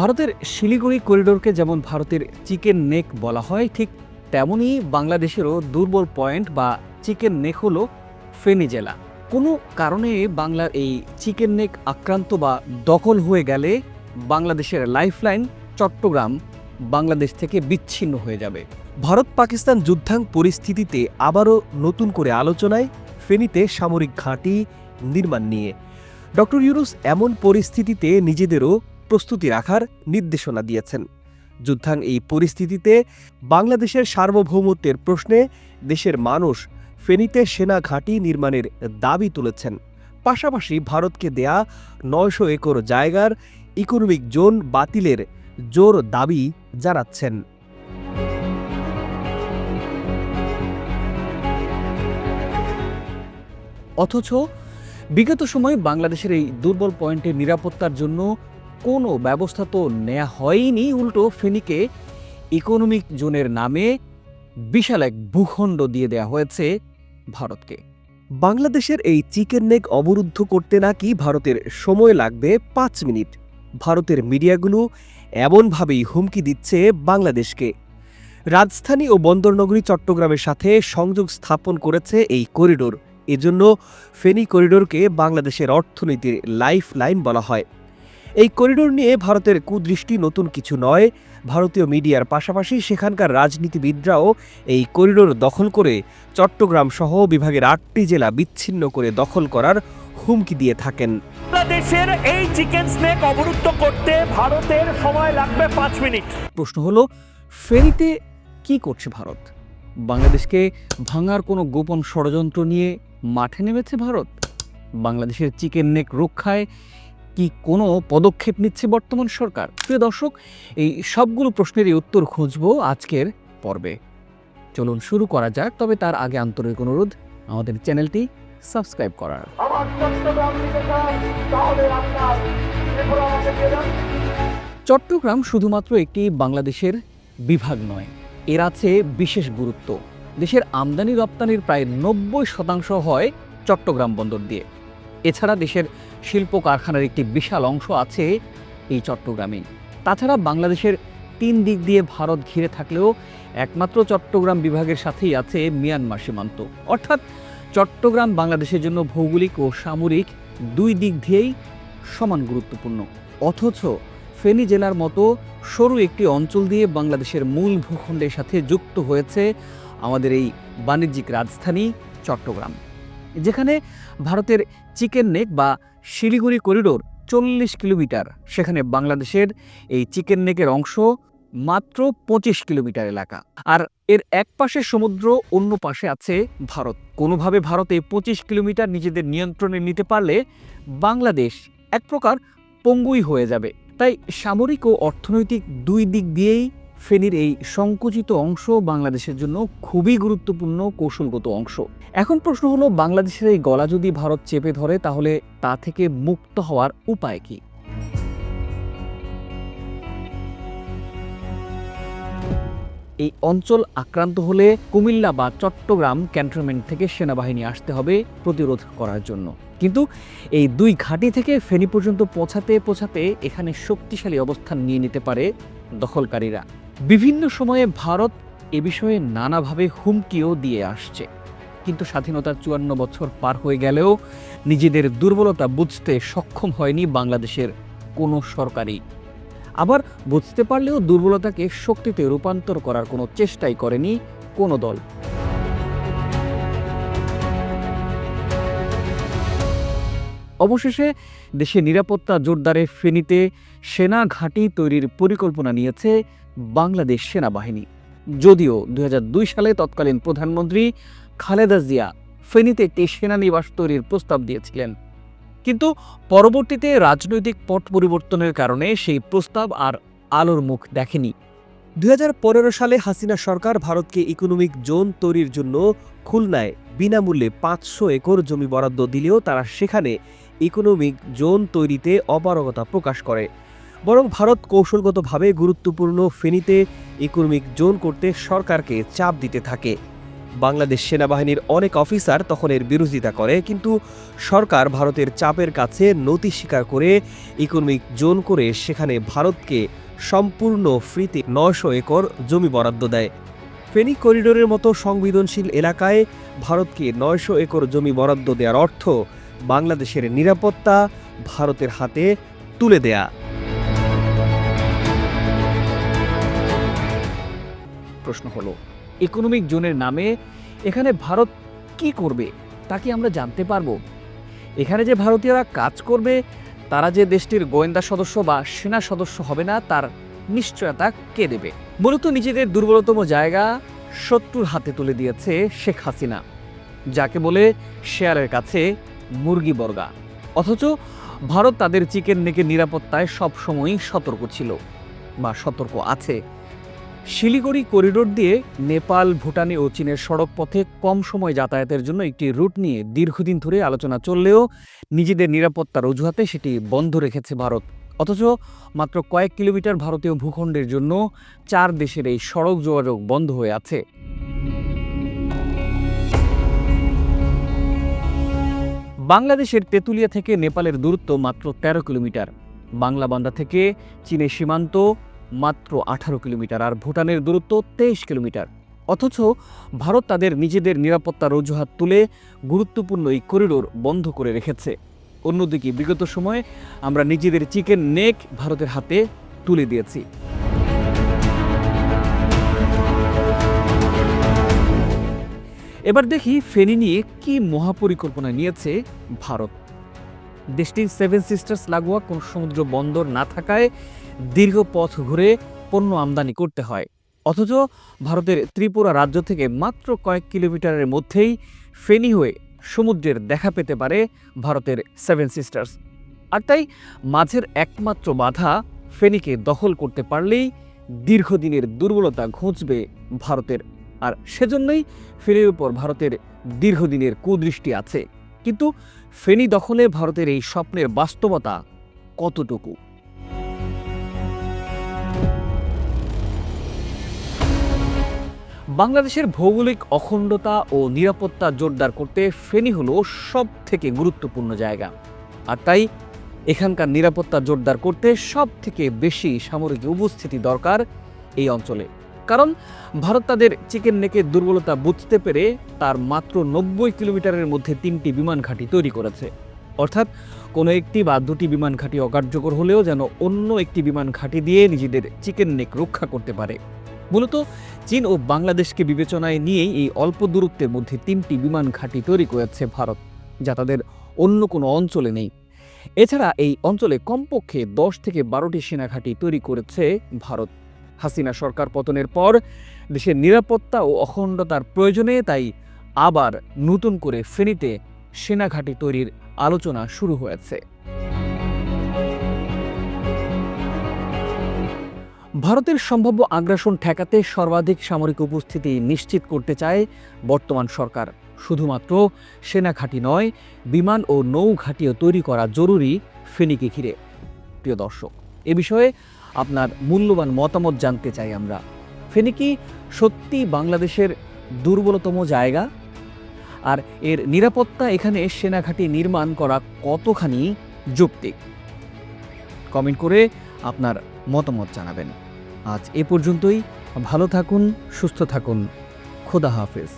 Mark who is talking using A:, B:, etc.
A: ভারতের শিলিগুড়ি করিডোরকে যেমন ভারতের চিকেন নেক বলা হয়, ঠিক তেমনই বাংলাদেশেরও দুর্বল পয়েন্ট বা চিকেন নেক হলো ফেনী জেলা কোনো কারণে বাংলার এই চিকেন নেক আক্রান্ত বা দখল হয়ে গেলে বাংলাদেশের লাইফলাইন চট্টগ্রাম বাংলাদেশ থেকে বিচ্ছিন্ন হয়ে যাবে।
B: ভারত পাকিস্তান যুদ্ধাং পরিস্থিতিতে আবারও নতুন করে আলোচনায় ফেনীতে সামরিক ঘাঁটি নির্মাণ নিয়ে। ডক্টর ইউরুস এমন পরিস্থিতিতে নিজেদেরও প্রস্তুতি রাখার নির্দেশনা দিয়েছেন। যুদ্ধাং এই পরিস্থিতিতে বাংলাদেশের সার্বভৌমত্বের প্রশ্নে দেশের মানুষ ফেনীতে সেনা ঘাঁটি নির্মাণের দাবি তুলেছেন। পাশাপাশি ভারতকে দেয়া নয়শো একর জায়গার ইকোনমিক জোন বাতিলের জোর দাবি জানাচ্ছেন।
A: অথচ বিগত সময়ে বাংলাদেশের এই দুর্বল পয়েন্টের নিরাপত্তার জন্য কোনো ব্যবস্থা তো নেওয়া হয়নি, উল্টো ফেনীকে ইকোনমিক জোনের নামে বিশাল এক ভূখণ্ড দিয়ে দেওয়া হয়েছে ভারতকে।
B: বাংলাদেশের এই চিকেন নেক অবরুদ্ধ করতে নাকি ভারতের সময় লাগবে পাঁচ মিনিট। ভারতের মিডিয়াগুলো এমনভাবেই হুমকি দিচ্ছে বাংলাদেশকে। রাজধানী ও বন্দরনগরী চট্টগ্রামের সাথে সংযোগ স্থাপন করেছে এই করিডোর। এজন্য ফেনী করিডোরকে বাংলাদেশের অর্থনীতির লাইফ লাইন বলা হয়। এই করিডোর নিয়ে ভারতের কুদৃষ্টি নতুন কিছু নয়। ভারতীয় মিডিয়ার পাশাপাশি সেখানকার রাজনীতিবিদরাও এই করিডোর দখল করে চট্টগ্রাম সহ বিভাগের আটটি জেলা বিচ্ছিন্ন করে দখল করার হুমকি দিয়ে থাকেন।
C: বাংলাদেশের এই চিকেন স্নেক অবরুদ্ধ করতে ভারতের সময় লাগবে পাঁচ মিনিট।
A: প্রশ্ন হলো ফেরিতে কি করছে ভারত? বাংলাদেশকে ভাঙার কোনো গোপন ষড়যন্ত্র নিয়ে মাঠে নেমেছে ভারত? বাংলাদেশের চিকেন নেক রক্ষায় কি কোনো পদক্ষেপ নিচ্ছে বর্তমান সরকার? প্রিয় দর্শক এই সবগুলো প্রশ্নেরই উত্তর খুঁজব আজকের পর্বে। চলুন শুরু করা যাক তবে তার আগে আন্তরিক অনুরোধ আমাদের চ্যানেলটি সাবস্ক্রাইব করার।
C: চট্টগ্রাম
A: শুধুমাত্র একটি বাংলাদেশের বিভাগ নয় এর আছে বিশেষ গুরুত্ব। দেশের আমদানি রপ্তানির প্রায় নব্বই শতাংশ হয় চট্টগ্রাম বন্দর দিয়ে। এছাড়া দেশের শিল্প কারখানার একটি বিশাল অংশ আছে এই চট্টগ্রামে। তাছাড়া বাংলাদেশের তিন দিক দিয়ে ভারত ঘিরে থাকলেও একমাত্র চট্টগ্রাম বিভাগের সাথেই আছে মিয়ানমার সীমান্ত। অর্থাৎ চট্টগ্রাম বাংলাদেশের জন্য ভৌগোলিক ও সামরিক দুই দিক দিয়েই সমান গুরুত্বপূর্ণ। অথচ ফেনী জেলার মতো সরু একটি অঞ্চল দিয়ে বাংলাদেশের মূল ভূখণ্ডের সাথে যুক্ত হয়েছে আমাদের এই বাণিজ্যিক রাজধানী চট্টগ্রাম। যেখানে ভারতের চিকেন নেক বা শিলিগুড়ি করিডোর চল্লিশ কিলোমিটার। সেখানে বাংলাদেশের এই চিকেন নেকের অংশ মাত্র পঁচিশ কিলোমিটার এলাকা। আর এর এক পাশে সমুদ্র, অন্য পাশে আছে ভারত। কোনোভাবে ভারত এই পঁচিশ কিলোমিটার নিজেদের নিয়ন্ত্রণে নিতে পারলে বাংলাদেশ এক প্রকার পঙ্গুই হয়ে যাবে। তাই সামরিক ও অর্থনৈতিক দুই দিক দিয়েই ফেনীর এই সংকুচিত অংশ বাংলাদেশের জন্য খুবই গুরুত্বপূর্ণ কৌশলগত অংশ। এখন প্রশ্ন হলো, বাংলাদেশের এই গলা যদি ভারত চেপে ধরে, তাহলে তা থেকে মুক্ত হওয়ার উপায় কি? এই অঞ্চল আক্রান্ত হলে কুমিল্লা বা চট্টগ্রাম ক্যান্টনমেন্ট থেকে সেনাবাহিনী আসতে হবে প্রতিরোধ করার জন্য। কিন্তু এই দুই ঘাঁটি থেকে ফেনী পর্যন্ত পৌঁছাতে পৌঁছাতে এখানে শক্তিশালী অবস্থান নিয়ে নিতে পারে দখলকারীরা। বিভিন্ন সময়ে ভারত এ বিষয়ে নানাভাবে হুমকিও দিয়ে আসছে। কিন্তু স্বাধীনতার চুয়ান্ন বছর পার হয়ে গেলেও নিজেদের দুর্বলতা বুঝতে সক্ষম হয়নি বাংলাদেশের কোনো সরকারই। আবার বুঝতে পারলেও দুর্বলতাকে শক্তিতে রূপান্তর করার কোনো চেষ্টাই করেনি কোনো দল। অবশেষে দেশে নিরাপত্তা জোরদারে ফেনীতে সেনা ঘাঁটি তৈরির পরিকল্পনা নিয়েছে বাংলাদেশ সেনাবাহিনী। যদিও দুই হাজার দুই সালে তৎকালীন প্রধানমন্ত্রী খালেদা জিয়া ফেনীতে একটি সেনানিবাস তৈরির প্রস্তাব দিয়েছিলেন। কিন্তু পরবর্তীতে রাজনৈতিক পট পরিবর্তনের কারণে সেই প্রস্তাব আর আলোর মুখ দেখেনি।
B: দুই হাজার পনেরো সালে হাসিনা সরকার ভারতকে ইকোনমিক জোন তৈরির জন্য খুলনায় বিনামূল্যে পাঁচশো একর জমি বরাদ্দ দিলেও তারা সেখানে ইকোনমিক জোন তৈরিতে অপারগতা প্রকাশ করে। বরং ভারত কৌশলগতভাবে গুরুত্বপূর্ণ ফেনীতে ইকোনমিক জোন করতে সরকারকে চাপ দিতে থাকে। বাংলাদেশ সেনাবাহিনীর অনেক অফিসার তখন এর বিরোধিতা করে, কিন্তু সরকার ভারতের চাপের কাছে নতি স্বীকার করে ইকোনমিক জোন করে সেখানে ভারতকে সম্পূর্ণ ফ্রিতে নয়শো একর জমি বরাদ্দ দেয়। ফেনী করিডোরের মতো সংবেদনশীল এলাকায় ভারতকে নয়শো একর জমি বরাদ্দ দেওয়ার অর্থ বাংলাদেশের নিরাপত্তা ভারতের হাতে তুলে দেয়া।
A: প্রশ্ন হলো ইকোনমিক জোনের নামে এখানে ভারত কি করবে তা কি আমরা জানতে পারব? এখানে যে ভারতীয়রা কাজ করবে, তারা যে দেশটির গোয়েন্দা সদস্য বা সেনা সদস্য হবে না, তার নিশ্চয়তা কে দেবে? মূলত নিজেদের দুর্বলতম জায়গা শত্রুর হাতে তুলে দিয়েছে শেখ হাসিনা, যাকে বলে শেয়ারের কাছে মুরগি বর্গা। অথচ ভারত তাদের চিকেন নেকের নিরাপত্তায় সবসময়ই সতর্ক ছিল বা সতর্ক আছে। শিলিগুড়ি করিডোর দিয়ে নেপাল, ভুটানে ও চীনের সড়ক পথে কম সময় যাতায়াতের জন্য একটি রুট নিয়ে দীর্ঘদিন ধরে আলোচনা চললেও নিজেদের নিরাপত্তার অজুহাতে সেটি বন্ধ রেখেছে ভারত। অথচ মাত্র কয়েক কিলোমিটার ভারতীয় ভূখণ্ডের জন্য চার দেশের এই সড়ক যোগাযোগ বন্ধ হয়ে আছে। বাংলাদেশের তেঁতুলিয়া থেকে নেপালের দূরত্ব মাত্র ১৩ কিলোমিটার। বাংলাবান্ধা থেকে চীনের সীমান্ত মাত্র আঠারো কিলোমিটার আর ভুটানের দূরত্ব তেইশ কিলোমিটার। অথচ ভারত তাদের নিজেদের নিরাপত্তার অজুহাত তুলে গুরুত্বপূর্ণ এই করিডোর বন্ধ করে রেখেছে। অন্যদিকে বিগত সময়ে আমরা নিজেদের চিকেন নেক ভারতের হাতে তুলে দিয়েছি। এবার দেখি ফেনী নিয়ে কি মহাপরিকল্পনা নিয়েছে ভারত। দেশটির সেভেন সিস্টার্স লাগোয়া কোনো সমুদ্র বন্দর না থাকায় দীর্ঘ পথ ঘুরে পণ্য আমদানি করতে হয়। অথচ ভারতের ত্রিপুরা রাজ্য থেকে মাত্র কয়েক কিলোমিটারের মধ্যেই ফেনী হয়ে সমুদ্রের দেখা পেতে পারে ভারতের সেভেন সিস্টার্স আর তাই মাঝের একমাত্র বাধা ফেনীকে দখল করতে পারলেই দীর্ঘদিনের দুর্বলতা ঘুঁচবে ভারতের। আর সেজন্যই ফেনীর উপর ভারতের দীর্ঘদিনের কুদৃষ্টি আছে। কিন্তু ফেনী দখলে ভারতের এই স্বপ্নের বাস্তবতা কতটুকু? বাংলাদেশের ভৌগোলিক অখণ্ডতা ও নিরাপত্তা জোরদার করতে ফেনী হলো সব থেকে গুরুত্বপূর্ণ জায়গা। আর তাই এখানকার নিরাপত্তা জোরদার করতে সব থেকে বেশি সামরিক উপস্থিতি দরকার এই অঞ্চলে। কারণ ভারত তাদের চিকেন নেকের দুর্বলতা বুঝতে পেরে তার মাত্র নব্বই কিলোমিটারের মধ্যে তিনটি বিমান ঘাঁটি তৈরি করেছে। অর্থাৎ কোনো একটি বা দুটি বিমান ঘাঁটি অকার্যকর হলেও যেন অন্য একটি বিমান ঘাঁটি দিয়ে নিজেদের চিকেন নেক রক্ষা করতে পারে। মূলত চীন ও বাংলাদেশকে বিবেচনায় নিয়েই এই অল্প দূরত্বের মধ্যে তিনটি বিমান ঘাঁটি তৈরি করেছে ভারত, যা তাদের অন্য কোনো অঞ্চলে নেই। এছাড়া এই অঞ্চলে কমপক্ষে দশ থেকে বারোটি সেনা ঘাঁটি তৈরি করেছে ভারত। হাসিনা সরকার পতনের পর দেশের নিরাপত্তা ও অখণ্ডতার প্রয়োজনে তাই আবার নতুন করে ফেনীতে সেনা ঘাঁটি তৈরির আলোচনা শুরু হয়েছে। ভারতের সম্ভাব্য আগ্রাসন ঠেকাতে সর্বাধিক সামরিক উপস্থিতি নিশ্চিত করতে চায় বর্তমান সরকার। শুধুমাত্র সেনা ঘাঁটি নয়, বিমান ও নৌ ঘাঁটিও তৈরি করা জরুরি ফেনীকে ঘিরে। প্রিয় দর্শক, এ বিষয়ে আপনার মূল্যবান মতামত জানতে চাই আমরা। ফেনী কি সত্যি বাংলাদেশের দুর্বলতম জায়গা? আর এর নিরাপত্তা এখানে সেনাঘাঁটি নির্মাণ করা কতখানি যৌক্তিক? কমেন্ট করে আপনার মতামত জানাবেন। আজ এ পর্যন্তই। ভালো থাকুন সুস্থ থাকুন। খোদা হাফেজ।